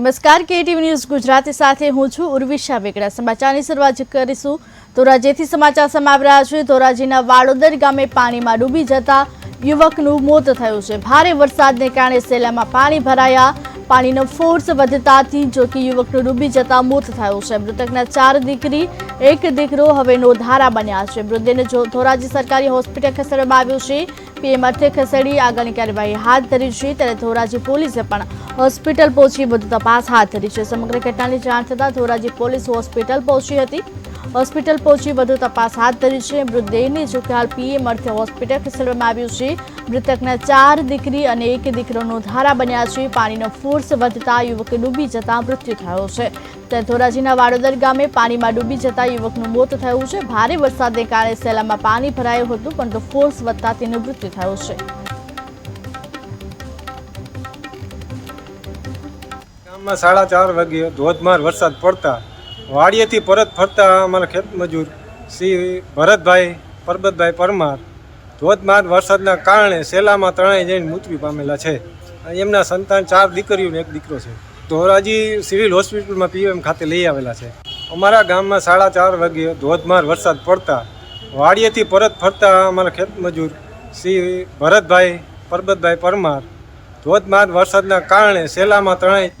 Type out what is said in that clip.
નમસ્કાર KTV news Gujarati સાથે હું છું ઉર્વિશા વેગડા. સમાચારની શરૂઆત કરીશું. ધોરાજીથી સમાચાર સમાવી રહ્યા છે. ધોરાજીના વાડોદર ગામે પાણીમાં ડૂબી જતા યુવકનું મોત થયું છે. ભારે વરસાદને કારણે સેલામાં પાણી ભરાયા. પાણીનો ફોર્સ વધતાથી જો કે યુવકનું ડૂબી જતા મોત થયું છે. મૃતકના ચાર દીકરી, એક દીકરો હવે નોંધારા બન્યા છે. મૃતદેહને ધોરાજી સરકારી હોસ્પિટલ ખસેડવામાં આવ્યો છે, પીએમ અર્થે ખસેડી આગળની કાર્યવાહી હાથ ધરી છે ત્યારે ધોરાજી પોલીસે પણ હોસ્પિટલ પહોંચી વધુ તપાસ હાથ ધરી છે. સમગ્ર ઘટનાની જાણ થતાં ધોરાજી પોલીસ હોસ્પિટલ પહોંચી હતી. હોસ્પિટલ પહોંચી વધુ તપાસ હાથ ધરી છે. મૃતદેહને જો કે હાલ પીએમ અર્થે હોસ્પિટલ ખસેડવામાં આવ્યું છે. મૃતકના ચાર દીકરી અને એક દીકરોનો ધારા બન્યા છે. પાણીનો ફોર્સ વધતા યુવક ડૂબી જતા મૃત્યુ થયો છે. ત્યારે ધોરાજીના વાડોદર ગામે પાણીમાં ડૂબી જતા યુવકનું મોત થયું છે. ભારે વરસાદને કારણે સેલામાં પાણી ભરાયું હતું, પરંતુ ફોર્સ વધતા તેનું મૃત્યુ થયું છે. સાડા ચાર વાગે ધોધમાર વરસાદ પડતા વાડીએથી પરત ફરતા અમારા ખેત મજૂર શ્રી ભરતભાઈ, પરબતભાઈ પરમાર, ધોધમાર વરસાદના કારણે સેલામાં ત્રણેય જઈને મૃત્યુ પામેલા છે. એમના સંતાન ચાર દીકરીઓને એક દીકરો છે. ધોરાજી સિવિલ હોસ્પિટલમાં પીએમ ખાતે લઈ આવેલા છે. અમારા ગામમાં સાડા ચાર વાગે ધોધમાર વરસાદ પડતા વાડીએથી પરત ફરતા અમારા ખેત મજૂર શ્રી ભરતભાઈ, પરબતભાઈ પરમાર ધોધમાર વરસાદના કારણે સેલામાં તણાઈ